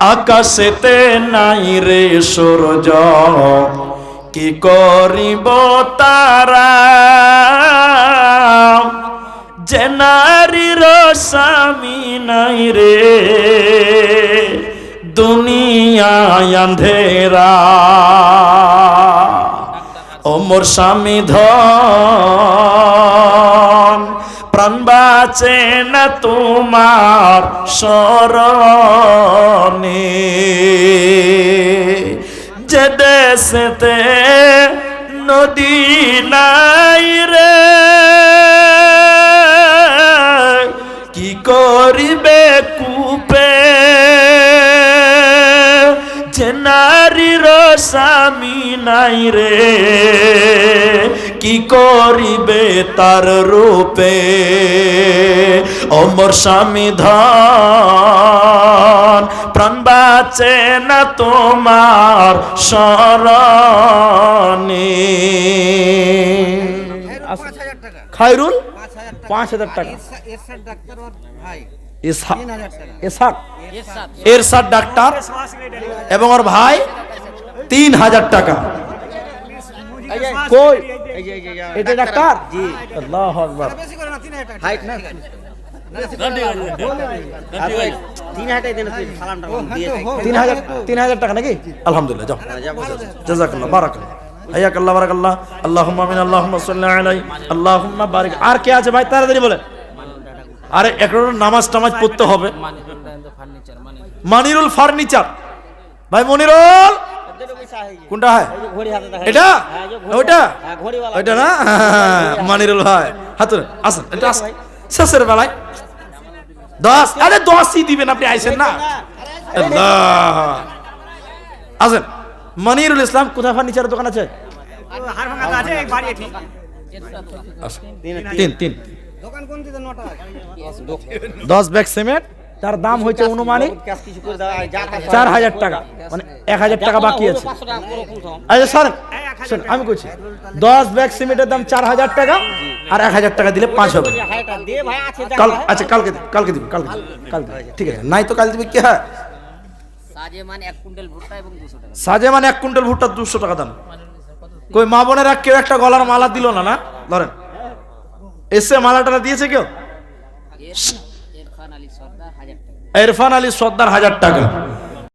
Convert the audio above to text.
আকাশেতে নাই রে সূর্য। কি করিব তারা? যে নারীর স্বামী নাই রে, দুনিয়ায় ও মোর স্বামী ধন প্রাণ বাঁচে না তোমার স্মরণে। যে দেশেতে নদী নাই রে, কি করিবে কূপে? যে নারীর স্বামী নাই রে কি করিবে তার রূপে? অমর স্বামী ধন প্রাণ বাঁচে না তোমার পাঁচ খায়রুল? পাঁচ হাজার টাকা। হাজার এরশাদ ডাক্তার এবং ওর ভাই তিন হাজার টাকা। কই? এটা ডাক্তার? জি। আল্লাহ আকবার। বেশি করে না তিন হাজার টাকা। না? তিন হাজার টাকা দিন তুই সালামটা দিয়ে তিন হাজার তিন হাজার টাকা নাকি? আলহামদুলিল্লাহ যাও। জাজাকাল্লাহ বারাকাল্লাহ। হাইয়াক আল্লাহ বারাকাল্লাহ। আল্লাহুম্মা আমিন আল্লাহুম্মা সাল্লি আলাই। আল্লাহুম্মা বারিক। আর কে আছে ভাই? তাড়াতাড়ি বলেন। আরে নামাজ টামাজ পড়তে হবে। মানিরুল ফার্নিচার। ভাই মনিরুল! কোনটা হয়? ঘড়ি হাতে দেখা এটা? ওইটা? হ্যাঁ ওইটা না? মানিরুল ভাই হাতুন আসেন এটা আসেন। শেষের বেলায়। দশ আরে দশই দিবেন আপনি আইসেন না? আল্লাহ। আসেন মনিরুল ইসলাম কোথায় ফার্নিচারের দোকান আছে? তিন তিন। দোকান কোন দিতে নটা দশ ব্যাগ সিমেন্ট তার দাম হয়েছে অনুমানিক চার হাজার টাকা মানে এক হাজার টাকা বাকি আছে। আচ্ছা স্যার শোন আমি করছি দশ ব্যাগ সিমেন্টের দাম চার হাজার টাকা আর এক হাজার টাকা দিলে পাঁচ হবে। কাল আচ্ছা কালকে কালকে দিবি কালকে কালকে ঠিক আছে নাই তো কাল দিবি কি? হ্যাঁ সাজে মানে এক কুইন্টাল ভুট্টা এবং দুশো টাকা। সাজে মানে এক কুইন্টাল ভুট্টা দুশো টাকা দাম। কই মা বোনের বোনেরা কেউ একটা গলার মালা দিল না না? ধরেন। এসে মালাটা দিয়েছে কেউ? ইরফান আলী সর্দার হাজার টাকা।